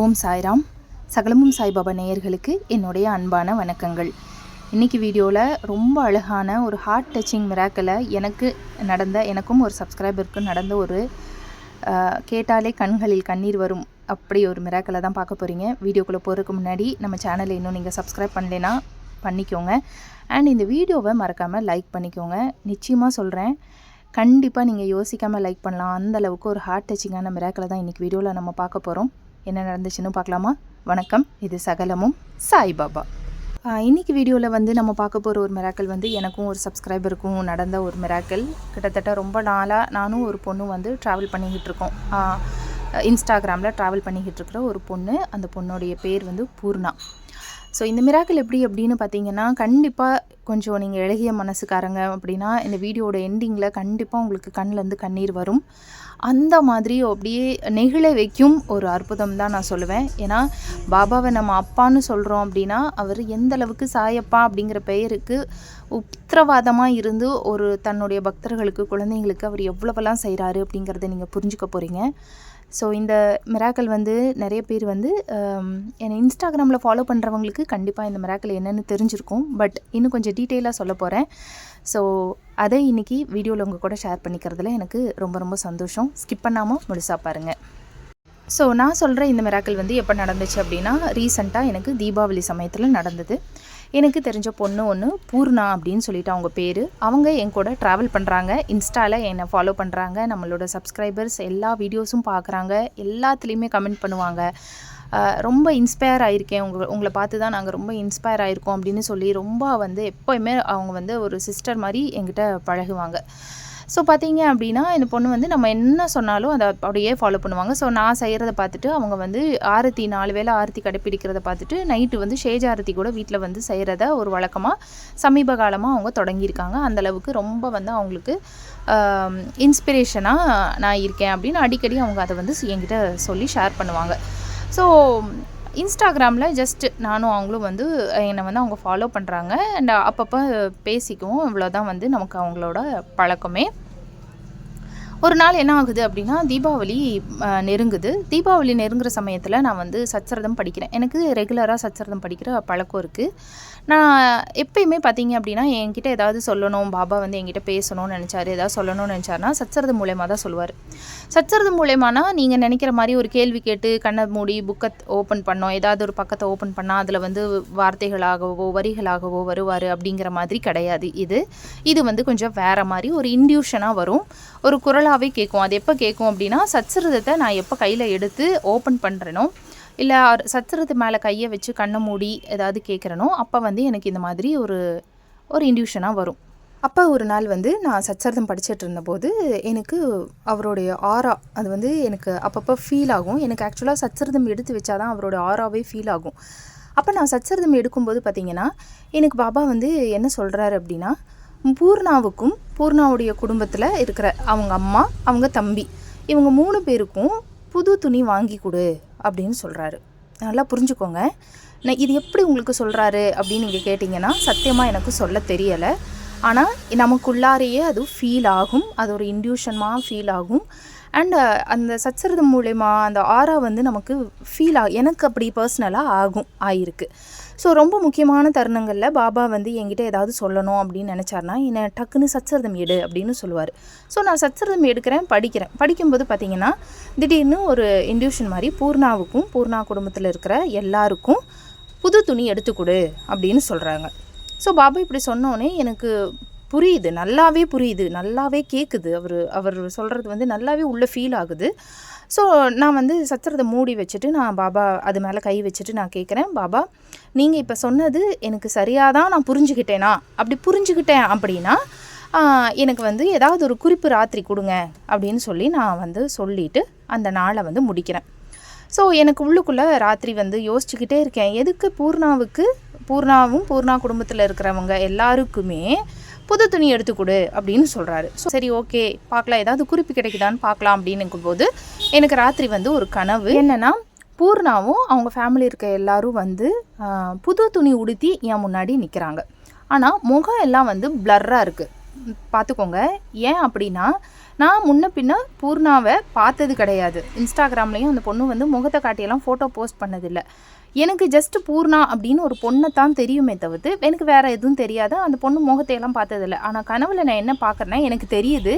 ஓம் சாய்ராம். சகலமும் சாய்பாபா நேயர்களுக்கு என்னுடைய அன்பான வணக்கங்கள். இன்றைக்கி வீடியோவில் ரொம்ப அழகான ஒரு ஹார்ட் டச்சிங் மிராக்கலை எனக்கு நடந்த எனக்கும் ஒரு சப்ஸ்கிரைபருக்கு நடந்த ஒரு கேட்டாலே கண்களில் கண்ணீர் வரும் அப்படி ஒரு மிராக்கலை தான் பார்க்க போகிறீங்க வீடியோக்குள்ளே போகிறதுக்கு முன்னாடி நம்ம சேனலை இன்னும் நீங்கள் சப்ஸ்கிரைப் பண்ணலைன்னா பண்ணிக்கோங்க. அண்ட் இந்த வீடியோவை மறக்காமல் லைக் பண்ணிக்கோங்க. நிச்சயமாக சொல்கிறேன் கண்டிப்பாக நீங்கள் யோசிக்காமல் லைக் பண்ணலாம். அந்தளவுக்கு ஒரு ஹார்ட் டச்சிங்கான மிராக்கலை தான் இன்றைக்கி வீடியோவில் நம்ம பார்க்க போகிறோம் என்ன நடந்துச்சுன்னு பார்க்கலாமா? வணக்கம் இது சகலமும் சாய்பாபா. இன்னைக்கு வீடியோவில் வந்து நம்ம பார்க்க போகிற ஒரு மிராக்கல் வந்து எனக்கும் ஒரு சப்ஸ்கிரைபருக்கும் நடந்த ஒரு மிராக்கல் கிட்டத்தட்ட ரொம்ப நாளாக நானும் ஒரு பொண்ணும் வந்து ட்ராவல் பண்ணிக்கிட்டு இருக்கோம். இன்ஸ்டாகிராமில் ட்ராவல் பண்ணிக்கிட்டு இருக்கிற ஒரு பொண்ணு அந்த பொண்ணுடைய பேர் வந்து பூர்ணா. ஸோ இந்த மிராக்கல் எப்படி அப்படின்னு பார்த்தீங்கன்னா கண்டிப்பாக கொஞ்சம் நீங்கள் எழுகிய மனசுக்காரங்க அப்படின்னா இந்த வீடியோட எண்டிங்கில் கண்டிப்பாக உங்களுக்கு கண்ணிலேருந்து கண்ணீர் வரும். அந்த மாதிரி அப்படியே நெகிழ வைக்கும் ஒரு அற்புதம் தான் நான் சொல்லுவேன். ஏன்னா பாபாவை நம்ம அப்பான்னு சொல்கிறோம் அப்படின்னா அவர் எந்த அளவுக்கு சாயப்பா அப்படிங்கிற பெயருக்கு உத்தரவாதமாக இருந்து ஒரு தன்னுடைய பக்தர்களுக்கு குழந்தைங்களுக்கு அவர் எவ்வளவெல்லாம் செய்கிறாரு அப்படிங்கிறத நீங்கள் புரிஞ்சுக்க போகிறீங்க ஸோ இந்த மிராக்கல் வந்து நிறைய பேர் வந்து என்னை இன்ஸ்டாகிராமில் ஃபாலோ பண்ணுறவங்களுக்கு கண்டிப்பாக இந்த மிராக்கல் என்னென்னு தெரிஞ்சிருக்கும். பட் இன்னும் கொஞ்சம் டீட்டெயிலாக சொல்ல போகிறேன் ஸோ அதை இன்றைக்கி வீடியோவில் உங்கள் கூட ஷேர் பண்ணிக்கிறதுல எனக்கு ரொம்ப ரொம்ப சந்தோஷம். ஸ்கிப் பண்ணாமல் முழுசாக பாருங்கள் ஸோ நான் சொல்கிற இந்த மிராக்கள் வந்து எப்போ நடந்துச்சு அப்படின்னா ரீசண்டாக எனக்கு தீபாவளி சமயத்தில் நடந்தது. எனக்கு தெரிஞ்ச பொண்ணு ஒன்று பூர்ணா அப்படின்னு சொல்லிட்டு அவங்க பேர். அவங்க என் கூட ட்ராவல் பண்ணுறாங்க இன்ஸ்டாவில் என்னை ஃபாலோ பண்ணுறாங்க நம்மளோட சப்ஸ்கிரைபர்ஸ் எல்லா வீடியோஸும் பார்க்குறாங்க எல்லாத்துலேயுமே கமெண்ட் பண்ணுவாங்க. ரொம்ப இன்ஸ்பயர் ஆகியிருக்கேன் உங்களை உங்களை பார்த்து தான் நாங்கள் ரொம்ப இன்ஸ்பயர் ஆகிருக்கோம் அப்படின்னு சொல்லி ரொம்ப வந்து எப்போயுமே அவங்க வந்து ஒரு சிஸ்டர் மாதிரி எங்கிட்ட பழகுவாங்க. ஸோ பார்த்தீங்க அப்படின்னா இந்த பொண்ணு வந்து நம்ம என்ன சொன்னாலும் அதை அப்படியே ஃபாலோ பண்ணுவாங்க. ஸோ நான் செய்கிறத பார்த்துட்டு அவங்க வந்து ஆரத்தி நாலு வேளை ஆரத்தி கடைப்பிடிக்கிறத பார்த்துட்டு நைட்டு வந்து ஷேஜ் ஆரத்தி கூட வீட்டில் வந்து செய்கிறத ஒரு வழக்கமாக சமீப காலமாக அவங்க தொடங்கியிருக்காங்க. அந்தளவுக்கு ரொம்ப வந்து அவங்களுக்கு இன்ஸ்பிரேஷனாக நான் இருக்கேன் அப்படின்னு அடிக்கடி அவங்க அதை வந்து என்கிட்ட சொல்லி ஷேர் பண்ணுவாங்க. ஸோ இன்ஸ்டாகிராமில் ஜஸ்ட் நானும் அவங்களும் வந்து என்னை வந்து அவங்க ஃபாலோ பண்ணுறாங்க அண்ட் அப்பப்போ பேசிக்குவோம். இவ்வளோதான் வந்து நமக்கு அவங்களோட பழக்கமே. ஒரு நாள் என்ன ஆகுது அப்படின்னா தீபாவளி நெருங்குது. தீபாவளி நெருங்குற சமயத்தில் நான் வந்து சச்சரதம் படிக்கிறேன். எனக்கு ரெகுலராக சச்சரதம் படிக்கிற பழக்கம் இருக்குது நான் எப்பயுமே பார்த்தீங்க அப்படின்னா என்கிட்ட ஏதாவது சொல்லணும் பாபா வந்து என்கிட்ட பேசணும்னு நினச்சாரு ஏதாவது சொல்லணும்னு நினச்சாருன்னா சச்சரது மூலயமா தான் சொல்லுவார். சச்சரதம் மூலயமானா நீங்கள் நினைக்கிற மாதிரி ஒரு கேள்வி கேட்டு கண்ணை மூடி புக்கை ஓப்பன் பண்ணோம் ஏதாவது ஒரு பக்கத்தை ஓப்பன் பண்ணால் அதில் வந்து வார்த்தைகளாகவோ வரிகளாகவோ வருவார் அப்படிங்கிற மாதிரி கிடையாது. இது இது வந்து கொஞ்சம் வேறு மாதிரி ஒரு இன்டியூஷனாக வரும். ஒரு குரலாகவே கேட்கும். அது எப்போ கேட்கும் அப்படின்னா சச்சரதத்தை நான் எப்போ கையில் எடுத்து ஓப்பன் பண்ணுறேனோ இல்லை சச்சரத்து மேலே கையை வச்சு கண்ணை மூடி ஏதாவது கேட்குறனோ அப்போ வந்து எனக்கு இந்த மாதிரி ஒரு ஒரு இன்டியூஷனாக வரும். அப்போ ஒரு நாள் வந்து நான் சச்சரதம் படிச்சுட்டு இருந்தபோது எனக்கு அவருடைய ஆரா அது வந்து எனக்கு அப்பப்போ ஃபீல் ஆகும். எனக்கு ஆக்சுவலாக சச்சரதம் எடுத்து வச்சாதான் அவரோட ஆராவே ஃபீல் ஆகும். அப்போ நான் சச்சரதம் எடுக்கும்போது பார்த்தீங்கன்னா எனக்கு பாபா வந்து என்ன சொல்கிறாரு அப்படின்னா பூர்ணாவுக்கும் பூர்ணாவுடைய குடும்பத்தில் இருக்கிற அவங்க அம்மா அவங்க தம்பி இவங்க மூணு பேருக்கும் புது துணி வாங்கி கொடு. அப்படின்னு சொல்கிறாரு நல்லா புரிஞ்சுக்கோங்க. நான் இது எப்படி உங்களுக்கு சொல்கிறாரு அப்படின்னு நீங்கள் கேட்டிங்கன்னா சத்தியமாக எனக்கு சொல்ல தெரியலை. ஆனால் நமக்குள்ளாரையே அது ஃபீல் ஆகும். அது ஒரு இன்டியூஷன்மாக ஃபீல் ஆகும். அண்ட் அந்த சச்சரதம் மூலயமா அந்த ஆரா வந்து நமக்கு ஃபீல் ஆ எனக்கு அப்படி பர்சனலாக ஆகும் ஆயிருக்கு. ஸோ ரொம்ப முக்கியமான தருணங்களில் பாபா வந்து என்கிட்ட ஏதாவது சொல்லணும் அப்படின்னு நினச்சார்னா என்னை டக்குன்னு சச்சரதம் எடு அப்படின்னு சொல்லுவார். ஸோ நான் சச்சரதம் எடுக்கிறேன் படிக்கிறேன். படிக்கும்போது பார்த்தீங்கன்னா திடீர்னு ஒரு இன்டியூஷன் மாதிரி பூர்ணாவுக்கும் பூர்ணா குடும்பத்தில் இருக்கிற எல்லாருக்கும் புது துணி எடுத்து கொடு அப்படின்னு சொல்கிறாங்க ஸோ பாபா இப்படி சொன்னோன்னே எனக்கு புரியுது நல்லாவே புரியுது நல்லாவே கேட்குது அவர் அவர் சொல்கிறது வந்து நல்லாவே உள்ளே ஃபீல் ஆகுது. ஸோ நான் வந்து சத்திரத்தை மூடி வச்சுட்டு நான் பாபா அது மேலே கை வச்சுட்டு நான் கேட்குறேன் பாபா நீங்கள் இப்போ சொன்னது எனக்கு சரியாக தான் நான் புரிஞ்சுக்கிட்டேனா அப்படி புரிஞ்சுக்கிட்டேன் அப்படின்னா எனக்கு வந்து ஏதாவது ஒரு குறிப்பு ராத்திரி கொடுங்க அப்படின்னு சொல்லி நான் வந்து சொல்லிவிட்டு அந்த நாளை வந்து முடிக்கிறேன். ஸோ எனக்கு உள்ளுக்குள்ளே ராத்திரி வந்து யோசிச்சுக்கிட்டே இருக்கேன். எதுக்கு பூர்ணாவுக்கு பூர்ணாவும் பூர்ணா குடும்பத்தில் இருக்கிறவங்க எல்லாருக்குமே புது துணி எடுத்து கொடு அப்படின்னு சொல்கிறாரு ஸோ சரி ஓகே பார்க்கலாம். ஏதாவது குறிப்பு கிடைக்குதான்னு பார்க்கலாம் அப்படின்னு போது எனக்கு ராத்திரி வந்து ஒரு கனவு. என்னென்னா பூர்ணாவும் அவங்க ஃபேமிலி இருக்க எல்லாரும் வந்து புது துணி உடுத்தி என் முன்னாடி நிற்கிறாங்க ஆனால் முகம் எல்லாம் வந்து பிளர்ராக இருக்குது பார்த்துக்கோங்க. ஏன் அப்படின்னா நான் முன்ன பின்ன பூர்ணாவை பார்த்தது கிடையாது. இன்ஸ்டாகிராம்லேயும் அந்த பொண்ணு வந்து முகத்தை காட்டியெல்லாம் ஃபோட்டோ போஸ்ட் பண்ணதில்லை. எனக்கு ஜஸ்ட் பூர்ணா அப்படின்னு ஒரு பொண்ணை தான் தெரியுமே தவிர்த்து எனக்கு வேறு எதுவும் தெரியாது. அந்த பொண்ணு முகத்தையெல்லாம் பார்த்ததில்ல. ஆனால் கனவில் நான் என்ன பார்க்குறேன்னா எனக்கு தெரியுது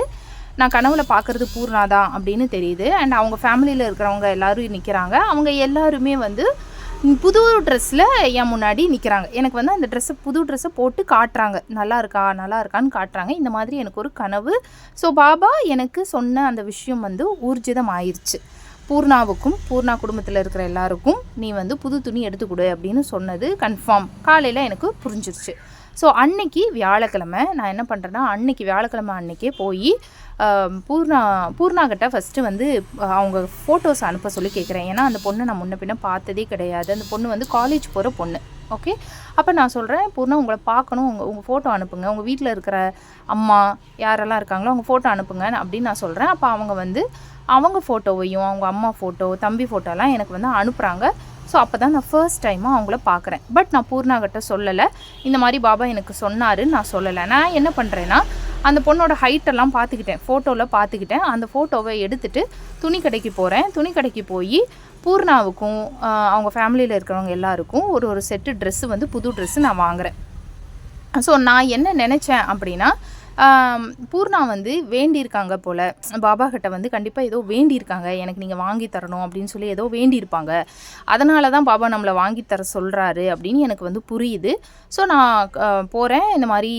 நான் கனவுல பார்க்குறது பூர்ணா தான் அப்படின்னு தெரியுது. அண்ட் அவங்க ஃபேமிலியில் இருக்கிறவங்க எல்லாரும் நிற்கிறாங்க அவங்க எல்லாருமே வந்து புது ட்ரெஸ்ஸில் என் முன்னாடி நிற்கிறாங்க எனக்கு வந்து அந்த ட்ரெஸ்ஸை புது ட்ரெஸ்ஸை போட்டு காட்டுறாங்க. நல்லா இருக்கா நல்லா இருக்கான்னு காட்டுறாங்க. இந்த மாதிரி எனக்கு ஒரு கனவு. ஸோ பாபா எனக்கு சொன்ன அந்த விஷயம் வந்து ஊர்ஜிதம் ஆயிடுச்சு பூர்ணாவுக்கும் பூர்ணா குடும்பத்தில் இருக்கிற எல்லாருக்கும் நீ வந்து புது துணி எடுத்து கொடு அப்படின்னு சொன்னது கன்ஃபார்ம் காலையில் எனக்கு புரிஞ்சிருச்சு. ஸோ அன்னைக்கு வியாழக்கிழமை நான் என்ன பண்ணுறேன்னா அன்னைக்கு வியாழக்கிழமை அன்னைக்கே போய் பூர்ணா பூர்ணாகிட்ட ஃபஸ்ட்டு வந்து அவங்க ஃபோட்டோஸ் அனுப்ப சொல்லி கேட்குறேன் ஏன்னா அந்த பொண்ணை நான் முன்ன பின்ன பார்த்ததே கிடையாது. அந்த பொண்ணு வந்து காலேஜ் போகிற பொண்ணு. ஓகே அப்போ நான் சொல்கிறேன் பூர்ணா உங்களை பார்க்கணும். உங்கள் உங்கள் ஃபோட்டோ அனுப்புங்க. உங்கள் வீட்டில் இருக்கிற அம்மா யாரெல்லாம் இருக்காங்களோ அவங்க ஃபோட்டோ அனுப்புங்க அப்படின்னு நான் சொல்கிறேன் அப்போ அவங்க வந்து அவங்க ஃபோட்டோவையும் அவங்க அம்மா ஃபோட்டோ தம்பி ஃபோட்டோலாம் எனக்கு வந்து அனுப்புகிறாங்க ஸோ அப்போ தான் நான் ஃபர்ஸ்ட் டைமாக அவங்கள பார்க்குறேன். பட் நான் பூர்ணாகிட்ட சொல்லலை. இந்த மாதிரி பாபா எனக்கு சொன்னாருன்னு நான் சொல்லலை. நான் என்ன பண்ணுறேன்னா அந்த பொண்ணோட ஹைட்டெல்லாம் பார்த்துக்கிட்டேன். ஃபோட்டோவில் பார்த்துக்கிட்டேன். அந்த ஃபோட்டோவை எடுத்துகிட்டு துணி கடைக்கு போகிறேன் துணி கடைக்கு போய் பூர்ணாவுக்கும் அவங்க ஃபேமிலியில் இருக்கிறவங்க எல்லாருக்கும் ஒரு ஒரு செட்டு ட்ரெஸ்ஸு வந்து புது ட்ரெஸ்ஸு நான் வாங்குறேன். ஸோ நான் என்ன நினச்சேன் அப்படின்னா பூர்ணா வந்து வேண்டியிருக்காங்க போல். பாபா கிட்ட வந்து கண்டிப்பாக ஏதோ வேண்டியிருக்காங்க. எனக்கு நீங்கள் வாங்கி தரணும் அப்படின்னு சொல்லி ஏதோ வேண்டியிருப்பாங்க. அதனால தான் பாபா நம்மளை வாங்கி தர சொல்கிறாரு அப்படின்னு எனக்கு வந்து புரியுது. ஸோ நான் போகிறேன் இந்த மாதிரி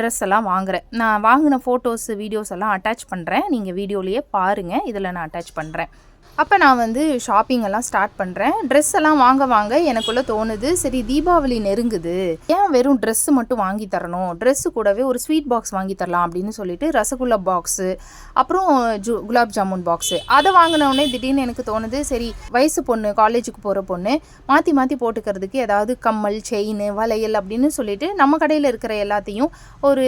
ட்ரெஸ் எல்லாம் வாங்குகிறேன் நான் வாங்கின ஃபோட்டோஸ் வீடியோஸ் எல்லாம் அட்டாச் பண்ணுறேன் நீங்கள் வீடியோலேயே பாருங்கள் இதில் நான் அட்டாச் பண்ணுறேன் அப்போ நான் வந்து ஷாப்பிங் எல்லாம் ஸ்டார்ட் பண்ணுறேன் ட்ரெஸ் எல்லாம் வாங்க வாங்க எனக்குள்ளே தோணுது. சரி தீபாவளி நெருங்குது. ஏன் வெறும் ட்ரெஸ்ஸு மட்டும் வாங்கி தரணும்? ட்ரெஸ்ஸு கூடவே ஒரு ஸ்வீட் பாக்ஸ் வாங்கி தரலாம் அப்படின்னு சொல்லிட்டு ரசகுல்லா பாக்ஸு அப்புறம் ஜு குலாப் ஜாமுன் பாக்ஸு அதை வாங்கினோடனே திடீர்னு எனக்கு தோணுது சரி வயசு பொண்ணு காலேஜுக்கு போகிற பொண்ணு மாற்றி மாற்றி போட்டுக்கிறதுக்கு ஏதாவது கம்மல் செயின் வளையல் அப்படின்னு சொல்லிட்டு நம்ம கடையில் இருக்கிற எல்லாத்தையும் ஒரு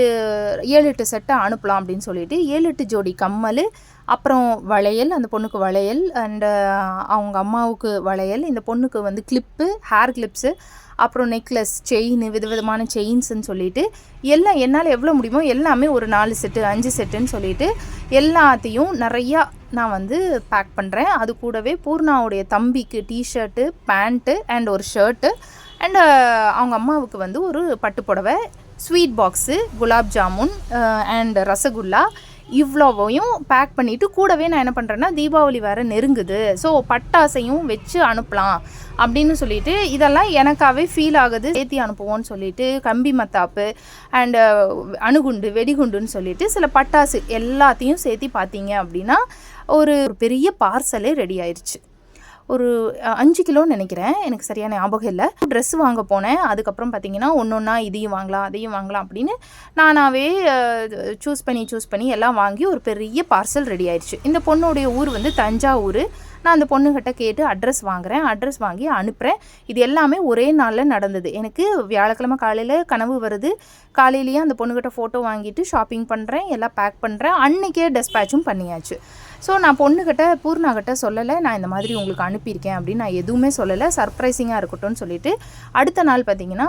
ஏழு எட்டு செட்டை அனுப்பலாம் அப்படின்னு சொல்லிட்டு ஏழு எட்டு ஜோடி கம்மல் அப்புறம் வளையல் அந்த பொண்ணுக்கு வளையல் அண்டு அவங்க அம்மாவுக்கு வளையல். இந்த பொண்ணுக்கு வந்து கிளிப்பு ஹேர் கிளிப்ஸு அப்புறம் நெக்லஸ் செயின் விதவிதமான செயின்ஸ்ன்னு சொல்லிட்டு எல்லாம் என்னால் எவ்வளோ முடியுமோ எல்லாமே ஒரு நாலு செட்டு அஞ்சு செட்டுன்னு சொல்லிட்டு எல்லாத்தையும் நிறையா நான் வந்து பேக் பண்ணுறேன் அது கூடவே பூர்ணாவுடைய தம்பிக்கு டிஷர்ட்டு பேண்ட்டு அண்ட் ஒரு ஷர்ட்டு அண்டு அவங்க அம்மாவுக்கு வந்து ஒரு பட்டு புடவை sweet box gulab jamun and rasgulla இவ்வளோவையும் pack பண்ணிவிட்டு கூடவே நான் என்ன பண்ணுறேன்னா தீபாவளி வேறு நெருங்குது. ஸோ பட்டாசையும் வச்சு அனுப்பலாம் அப்படின்னு சொல்லிட்டு இதெல்லாம் எனக்காகவே ஃபீல் ஆகுது. சேர்த்தி அனுப்புவோன்னு சொல்லிட்டு கம்பி மத்தாப்பு அண்டு அணுகுண்டு வெடிகுண்டுன்னு சொல்லிட்டு சில பட்டாசு எல்லாத்தையும் சேர்த்தி பார்த்தீங்க அப்படின்னா ஒரு ஒரு பெரிய பார்சலே ரெடி ஆயிடுச்சு ஒரு அஞ்சு கிலோன்னு நினைக்கிறேன். எனக்கு சரியான ஞாபகம் இல்லை. ட்ரெஸ் வாங்க போனேன். அதுக்கப்புறம் பார்த்தீங்கன்னா ஒன்று ஒன்றா இதையும் வாங்கலாம் அதையும் வாங்கலாம் அப்படின்னு நானாகவே சூஸ் பண்ணி சூஸ் பண்ணி எல்லாம் வாங்கி ஒரு பெரிய பார்சல் ரெடி ஆயிடுச்சு. இந்த பொண்ணுடைய ஊர் வந்து தஞ்சாவூர். நான் அந்த பொண்ணுகிட்ட கேட்டு அட்ரஸ் வாங்குறேன் அட்ரஸ் வாங்கி அனுப்புகிறேன் இது எல்லாமே ஒரே நாளில் நடந்தது. எனக்கு வியாழக்கிழமை காலையில் கனவு வருது. காலையிலேயே அந்த பொண்ணுகிட்ட ஃபோட்டோ வாங்கிட்டு ஷாப்பிங் பண்ணுறேன் எல்லாம் பேக் பண்ணுறேன் அன்றைக்கே டெஸ்பேச்சும் பண்ணியாச்சு. ஸோ நான் பொண்ணுக்கிட்ட பூர்ணாகிட்ட சொல்லலை. நான் இந்த மாதிரி உங்களுக்கு அனுப்பியிருக்கேன் அப்படின்னு நான் எதுவுமே சொல்லலை. சர்ப்ரைசிங்காக இருக்கட்டும்னு சொல்லிட்டு அடுத்த நாள் பார்த்தீங்கன்னா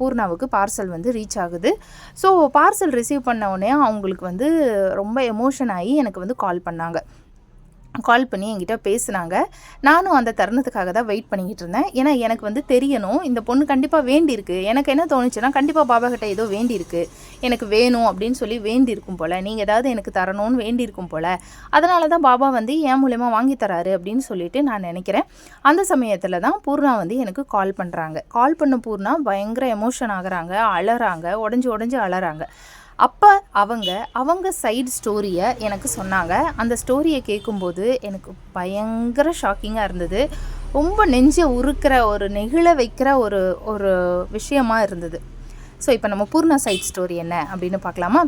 பூர்ணாவுக்கு பார்சல் வந்து ரீச் ஆகுது. ஸோ பார்சல் ரிசீவ் பண்ண உடனே அவங்களுக்கு வந்து ரொம்ப எமோஷன் ஆகி எனக்கு வந்து கால் பண்ணாங்க. கால் பண்ணி என்கிட்ட பேசுனாங்க. நானும் அந்த தருணத்துக்காக தான் வெயிட் பண்ணிக்கிட்டு இருந்தேன். ஏன்னா எனக்கு வந்து தெரியணும். இந்த பொண்ணு கண்டிப்பாக வேண்டியிருக்கு. எனக்கு என்ன தோணுச்சுன்னா கண்டிப்பாக பாபா கிட்ட ஏதோ வேண்டியிருக்கு. எனக்கு வேணும் அப்படின்னு சொல்லி வேண்டியிருக்கும் போல். நீங்கள் ஏதாவது எனக்கு தரணும்னு வேண்டியிருக்கும் போல். அதனால தான் பாபா வந்து என் மூலயமா வாங்கி தராரு அப்படின்னு சொல்லிட்டு நான் நினைக்கிறேன். அந்த சமயத்தில் தான் பூர்ணா வந்து எனக்கு கால் பண்ணுறாங்க கால் பண்ண பூர்ணா பயங்கர எமோஷன் ஆகுறாங்க அழறாங்க உடஞ்சி உடஞ்சி அழறாங்க அப்போ அவங்க அவங்க சைடு ஸ்டோரியை எனக்கு சொன்னாங்க. அந்த ஸ்டோரியை கேட்கும்போது எனக்கு பயங்கர ஷாக்கிங்காக இருந்தது. ரொம்ப நெஞ்சை உருக்கிற ஒரு நெகிழ வைக்கிற ஒரு ஒரு விஷயமா இருந்தது. ஸோ இப்போ நம்ம பூர்ணா சைட் ஸ்டோரி என்ன அப்படின்னு பார்க்கலாமா?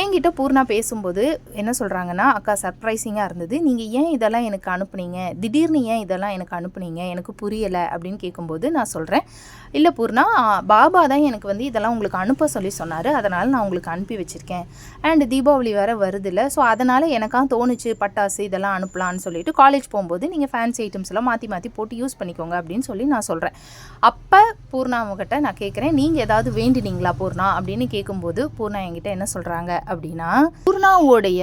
என்கிட்ட பூர்ணா பேசும்போது என்ன சொல்கிறாங்கன்னா அக்கா சர்ப்ரைசிங்காக இருந்தது. நீங்கள் ஏன் இதெல்லாம் எனக்கு அனுப்புனீங்க? திடீர்னு ஏன் இதெல்லாம் எனக்கு அனுப்புனீங்க? எனக்கு புரியலை. அப்படின்னு கேட்கும்போது நான் சொல்கிறேன் இல்லை பூர்ணா பாபா தான் எனக்கு வந்து இதெல்லாம் உங்களுக்கு அனுப்ப சொல்லி சொன்னார். அதனால் நான் உங்களுக்கு அனுப்பி வச்சுருக்கேன். அண்ட் தீபாவளி வேறு வருதில்ல ஸோ அதனால் எனக்காக தோணுச்சு பட்டாசு இதெல்லாம் அனுப்பலான்னு சொல்லிட்டு காலேஜ் போகும்போது நீங்கள் ஃபேன்சி ஐட்டம்ஸ் எல்லாம் மாற்றி மாற்றி போட்டு யூஸ் பண்ணிக்கோங்க. அப்படின்னு சொல்லி நான் சொல்கிறேன் அப்போ பூர்ணா அவங்ககிட்ட நான் கேட்குறேன் நீங்கள் ஏதாவது வேண்டினீங்களா பூர்ணா? அப்படின்னு கேட்கும்போது பூர்ணா என்கிட்ட என்ன சொல்கிறாங்க அப்படின்னா பூர்ணாவோடைய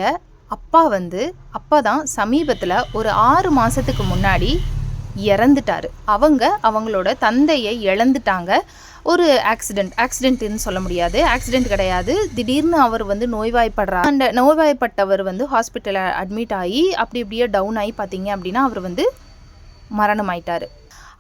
அப்பா வந்து அப்பா தான் சமீபத்தில் ஒரு ஆறு மாதத்துக்கு முன்னாடி இறந்துட்டார். அவங்க அவங்களோட தந்தையை இழந்துட்டாங்க. ஒரு ஆக்சிடெண்ட் ஆக்சிடென்ட்னு சொல்ல முடியாது. ஆக்சிடெண்ட் கிடையாது. திடீர்னு அவர் வந்து நோய்வாய்ப்படுறார் அந்த நோய்வாய்ப்பட்டவர் வந்து ஹாஸ்பிட்டலில் அட்மிட் ஆகி அப்படி இப்படியே டவுன் ஆகி பார்த்தீங்க அப்படின்னா அவர் வந்து மரணம் ஆயிட்டார்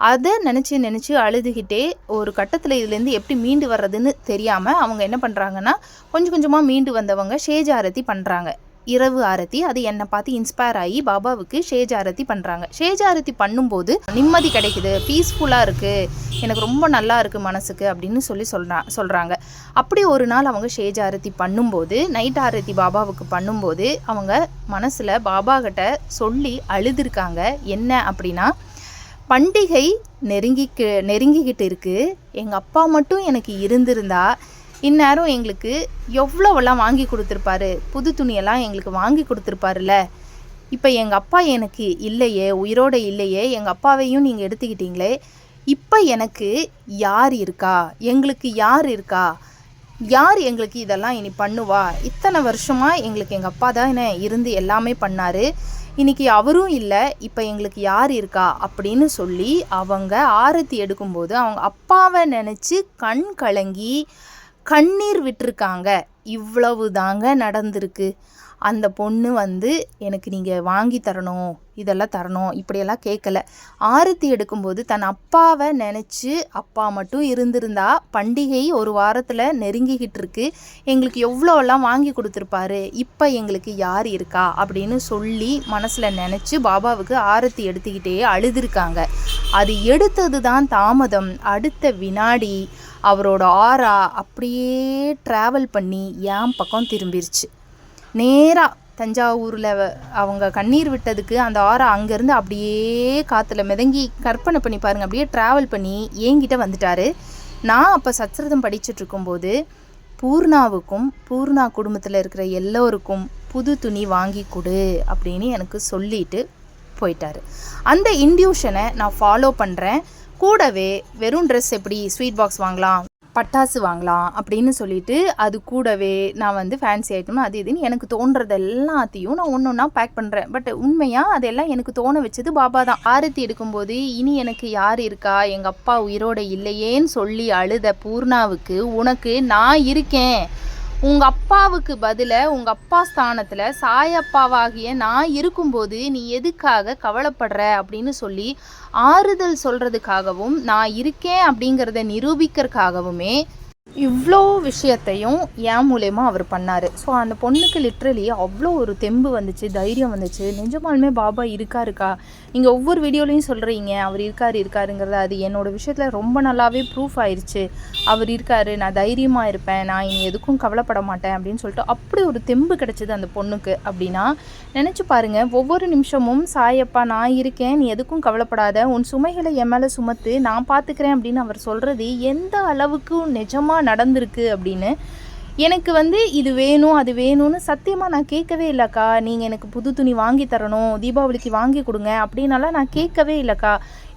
அதை நினச்சி நினச்சி அழுதுகிட்டே ஒரு கட்டத்தில் இதுலேருந்து எப்படி மீண்டு வர்றதுன்னு தெரியாமல் அவங்க என்ன பண்ணுறாங்கன்னா கொஞ்சம் கொஞ்சமாக மீண்டு வந்தவங்க ஷேஜ் ஆரத்தி பண்ணுறாங்க இரவு ஆரத்தி அது என்னை பார்த்து இன்ஸ்பயர் ஆகி பாபாவுக்கு ஷேஜ் ஆரத்தி பண்ணுறாங்க ஷேஜ் ஆரத்தி பண்ணும்போது நிம்மதி கிடைக்குது பீஸ்ஃபுல்லாக இருக்குது எனக்கு ரொம்ப நல்லா இருக்குது மனசுக்கு அப்படின்னு சொல்லி சொல்கிறா சொல்கிறாங்க அப்படி ஒரு நாள் அவங்க ஷேஜ் ஆரத்தி பண்ணும்போது நைட் ஆரத்தி பாபாவுக்கு பண்ணும்போது அவங்க மனசில் பாபா கிட்ட சொல்லி அழுதுருக்காங்க என்ன அப்படின்னா பண்டிகை நெருங்கிக்கு நெருங்கிக்கிட்டு இருக்குது எங்கள் அப்பா மட்டும் எனக்கு இருந்திருந்தா இந்நேரம் எங்களுக்கு எவ்வளோவெல்லாம் வாங்கி கொடுத்துருப்பாரு புது துணியெல்லாம் எங்களுக்கு வாங்கி கொடுத்துருப்பாருல்ல. இப்போ எங்கள் அப்பா எனக்கு இல்லையே உயிரோடு இல்லையே எங்கள் அப்பாவையும் நீங்கள் எடுத்துக்கிட்டீங்களே இப்போ எனக்கு யார் இருக்கா? எங்களுக்கு யார் இருக்கா? யார் எங்களுக்கு இதெல்லாம் இனி பண்ணுவா? இத்தனை வருஷமாக எங்களுக்கு எங்கள் அப்பா தான் என்ன இருந்து எல்லாமே பண்ணார். இன்னைக்கு அவரும் இல்லை இப்போ எங்களுக்கு யார் இருக்கா அப்படின்னு சொல்லி அவங்க ஆரத்தி எடுக்கும்போது அவங்க அப்பாவை நினச்சி கண் கலங்கி கண்ணீர் விட்டுருக்காங்க. இவ்வளவு தாங்க நடந்திருக்கு. அந்த பொண்ணு வந்து எனக்கு நீங்கள் வாங்கி தரணும். இதெல்லாம் தரணும். இப்படியெல்லாம் கேட்கல. ஆரத்தி எடுக்கும்போது தன் அப்பாவை நினச்சி அப்பா மட்டும் இருந்திருந்தா பண்டிகை ஒரு வாரத்தில் நெருங்கிக்கிட்டு இருக்கு. எங்களுக்கு எவ்வளோலாம் வாங்கி கொடுத்துருப்பாரு? இப்போ எங்களுக்கு யார் இருக்கா? அப்படின்னு சொல்லி மனசில் நினச்சி பாபாவுக்கு ஆரத்தி எடுத்துக்கிட்டே அழுதுருக்காங்க. அது எடுத்தது தான் தாமதம். அடுத்த வினாடி அவரோட ஆரா அப்படியே ட்ராவல் பண்ணி என் பக்கம் திரும்பிருச்சு. நேராக தஞ்சாவூரில் அவங்க கண்ணீர் விட்டதுக்கு அந்த ஆறா அங்கேருந்து அப்படியே காற்றுல மிதங்கி கற்பனை பண்ணி பாருங்கள் அப்படியே ட்ராவல் பண்ணி என்கிட்ட வந்துட்டார். நான் அப்போ சச்சரதம் படிச்சுட்ருக்கும்போது பூர்ணாவுக்கும் பூர்ணா குடும்பத்தில் இருக்கிற எல்லோருக்கும் புது துணி வாங்கி கொடு அப்படின்னு எனக்கு சொல்லிட்டு போயிட்டாரு. அந்த இன்டியூஷனை நான் ஃபாலோ பண்ணுறேன் கூடவே வெறும் ட்ரெஸ் எப்படி ஸ்வீட் பாக்ஸ் வாங்கலாம் பட்டாசு வாங்கலாம் அப்படின்னு சொல்லிட்டு அது கூடவே நான் வந்து ஃபேன்சி ஐட்டம் அது இதுன்னு எனக்கு தோன்றது எல்லாத்தையும் நான் ஒன்று ஒன்றா பேக் பண்ணுறேன் பட் உண்மையாக அதெல்லாம் எனக்கு தோண வச்சது பாபா தான். ஆரத்தி எடுக்கும்போது இனி எனக்கு யார் இருக்கா? எங்கள் அப்பா உயிரோட இல்லையேன்னு சொல்லி அழுத பூர்ணாவுக்கு உனக்கு நான் இருக்கேன். உங்கள் அப்பாவுக்கு பதிலாக உங்கள் அப்பா ஸ்தானத்தில் சாயப்பாவாகிய நான் இருக்கும்போது நீ எதுக்காக கவலைப்படுற அப்படின்னு சொல்லி ஆறுதல் சொல்கிறதுக்காகவும் நான் இருக்கேன் அப்படிங்கிறத நிரூபிக்கிறதுக்காகவுமே இவ்வளோ விஷயத்தையும் என் மூலயமா அவர் பண்ணார். ஸோ அந்த பொண்ணுக்கு லிட்ரலி அவ்வளோ ஒரு தெம்பு வந்துச்சு தைரியம் வந்துச்சு. நிஜமாலுமே பாபா இருக்கா இருக்கா நீங்கள் ஒவ்வொரு வீடியோலையும் சொல்கிறீங்க அவர் இருக்கார் இருக்காருங்கிறத அது என்னோடய விஷயத்தில் ரொம்ப நல்லாவே ப்ரூஃப் ஆயிடுச்சு அவர் இருக்கார் நான் தைரியமாக இருப்பேன் நான் இனி எதுக்கும் கவலைப்பட மாட்டேன் அப்படின்னு சொல்லிட்டு அப்படி ஒரு தெம்பு கிடச்சிது அந்த பொண்ணுக்கு அப்படின்னா நினச்சி பாருங்கள் ஒவ்வொரு நிமிஷமும் சாயப்பா நான் இருக்கேன் நீ எதுக்கும் கவலைப்படாத. உன் சுமைகளை என் மேலே சுமத்து நான் பார்த்துக்கிறேன் அப்படின்னு அவர் சொல்கிறது எந்த அளவுக்கு நிஜமாக நடந்திருக்கு அப்படின்னு. எனக்கு வந்து இது வேணும் அது வேணும்னு சத்தியமாக நான் கேட்கவே இல்லைக்கா. நீங்கள் எனக்கு புது துணி வாங்கி தரணும் தீபாவளிக்கு வாங்கி கொடுங்க அப்படின்னாலாம் நான் கேட்கவே இல்லைக்கா.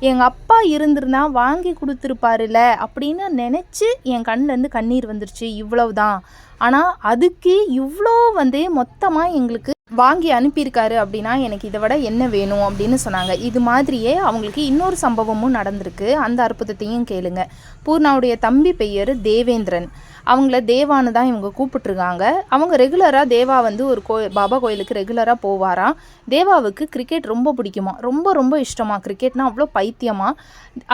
எங்கள் அப்பா இருந்திருந்தா வாங்கி கொடுத்துருப்பாருல அப்படின்னு நினச்சி என் கண்ணிலேருந்து கண்ணீர் வந்துருச்சு. இவ்வளவுதான். ஆனால் அதுக்கு இவ்வளோ வந்து மொத்தமாக எங்களுக்கு வாங்கி அனுப்பியிருக்காரு அப்படின்னா எனக்கு இதை விட என்ன வேணும் அப்படின்னு சொன்னாங்க. இது மாதிரியே அவங்களுக்கு இன்னொரு சம்பவமும் நடந்திருக்கு. அந்த அற்புதத்தையும் கேளுங்க. பூர்ணாவுடைய தம்பி பெயர் தேவேந்திரன். அவங்கள தேவான்னு தான் இவங்க கூப்பிட்ருக்காங்க அவங்க ரெகுலராக தேவா வந்து ஒரு கோ பாபா கோயிலுக்கு ரெகுலராக போவாராம். தேவாவுக்கு கிரிக்கெட் ரொம்ப பிடிக்குமா? ரொம்ப ரொம்ப இஷ்டமாக கிரிக்கெட்னா அவ்வளோ பைத்தியமாக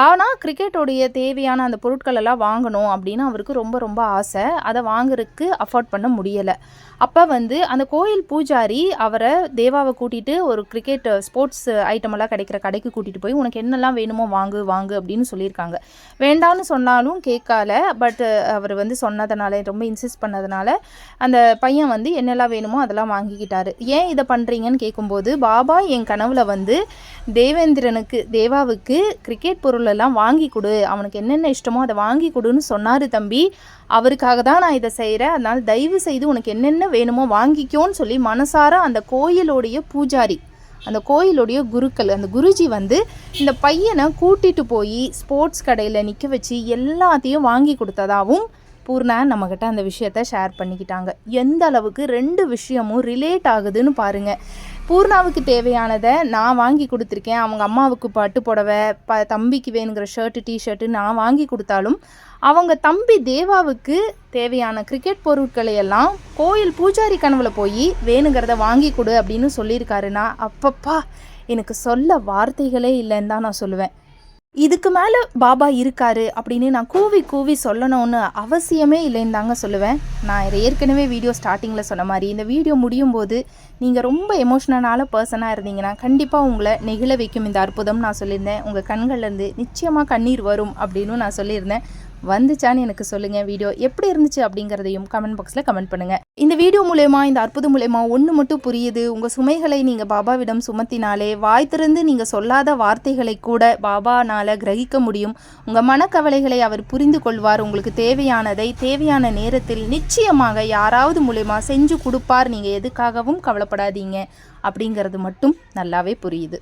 ஆனால் கிரிக்கெட்டோடைய தேவையான அந்த பொருட்கள் எல்லாம் வாங்கணும் அப்படின்னு அவருக்கு ரொம்ப ரொம்ப ஆசை. அதை வாங்குறதுக்கு அஃபோர்ட் பண்ண முடியலை. அப்போ வந்து அந்த கோயில் பூஜாரி அவரை தேவாவை கூட்டிகிட்டு ஒரு கிரிக்கெட் ஸ்போர்ட்ஸ் ஐட்டமெல்லாம் கிடைக்கிற கடைக்கு கூட்டிகிட்டு போய் உனக்கு என்னெல்லாம் வேணுமோ வாங்கு வாங்கு அப்படின்னு சொல்லியிருக்காங்க. வேண்டான்னு சொன்னாலும் கேட்கல. பட் அவர் வந்து சொன்னதுனால ரொம்ப இன்சிஸ்ட் பண்ணதுனால அந்த பையன் வந்து என்னெல்லாம் வேணுமோ அதெல்லாம் வாங்கிக்கிட்டாரு. ஏன் இதை பண்ணுறீங்கன்னு கேட்கும்போது பாபா என் கனவுல வந்து தேவேந்திரனுக்கு தேவாவுக்கு கிரிக்கெட் பொருளெல்லாம் வாங்கி கொடு. அவனுக்கு என்னென்ன இஷ்டமோ அதை வாங்கி கொடுன்னு சொன்னார் தம்பி. அவருக்காக தான் நான் இதை செய்கிறேன் அதனால் தயவு செய்து உனக்கு என்னென்ன வேணுமோ வாங்கிக்கோன்னு சொல்லி மனசார அந்த கோயிலோடைய பூஜாரி அந்த கோயிலுடைய குருக்கள் அந்த குருஜி வந்து இந்த பையனை கூட்டிகிட்டு போய் ஸ்போர்ட்ஸ் கடையில் நிற்க வச்சு எல்லாத்தையும் வாங்கி கொடுத்ததாகவும் பூர்ணா நம்மக்கிட்ட அந்த விஷயத்த ஷேர் பண்ணிக்கிட்டாங்க. எந்த அளவுக்கு ரெண்டு விஷயமும் ரிலேட் ஆகுதுன்னு பாருங்கள் பூர்ணாவுக்கு தேவையானதை நான் வாங்கி கொடுத்துருக்கேன். அவங்க அம்மாவுக்கு பட்டு புடவை ப தம்பிக்கு வேணுங்கிற ஷர்ட்டு டிஷர்ட்டு நான் வாங்கி கொடுத்தாலும் அவங்க தம்பி தேவாவுக்கு தேவையான கிரிக்கெட் பொருட்களை எல்லாம் கோயில் பூஜாரி கனவுல போய் வேணுங்கிறத வாங்கி கொடு அப்படின்னு சொல்லியிருக்காருன்னா அப்பப்பா எனக்கு சொல்ல வார்த்தைகளே இல்லைன்னு தான் நான் சொல்லுவேன். இதுக்கு மேலே பாபா இருக்காரு அப்படின்னு நான் கூவி கூவி சொல்லணும்னு அவசியமே இல்லைன்னு தாங்க சொல்லுவேன். நான் இதை ஏற்கனவே வீடியோ ஸ்டார்டிங்கில் சொன்ன மாதிரி இந்த வீடியோ முடியும் போது நீங்கள் ரொம்ப எமோஷ்னலான பர்சனாக இருந்தீங்கன்னா கண்டிப்பாக உங்களை நெகிழ வைக்கும் இந்த அற்புதம் நான் சொல்லியிருந்தேன். உங்கள் கண்கள்லேருந்து நிச்சயமாக கண்ணீர் வரும் அப்படின்னு நான் சொல்லியிருந்தேன். வந்துச்சான்னு எனக்கு சொல்லுங்கள் வீடியோ எப்படி இருந்துச்சு அப்படிங்கிறதையும் கமெண்ட் பாக்ஸில் கமெண்ட் பண்ணுங்கள் இந்த வீடியோ மூலயமா இந்த அற்புதம் மூலயமா ஒன்று மட்டும் புரியுது. உங்கள் சுமைகளை நீங்கள் பாபாவிடம் சுமத்தினாலே வாய் திறந்து நீங்கள் சொல்லாத வார்த்தைகளை கூட பாபானால் கிரகிக்க முடியும். உங்கள் மனக்கவலைகளை அவர் புரிந்து கொள்வார். உங்களுக்கு தேவையானதை தேவையான நேரத்தில் நிச்சயமாக யாராவது மூலயமா செஞ்சு கொடுப்பார். நீங்கள் எதுக்காகவும் கவலைப்படாதீங்க. அப்படிங்கிறது மட்டும் நல்லாவே புரியுது.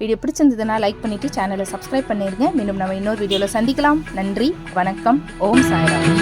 வீடியோ பிடிச்சிருந்ததுன்னா லைக் பண்ணிவிட்டு சேனலை சப்ஸ்கிரைப் பண்ணிடுங்க மீண்டும் நம்ம இன்னொரு வீடியோவில் சந்திக்கலாம். நன்றி வணக்கம் ஓம் சாய்ராம்.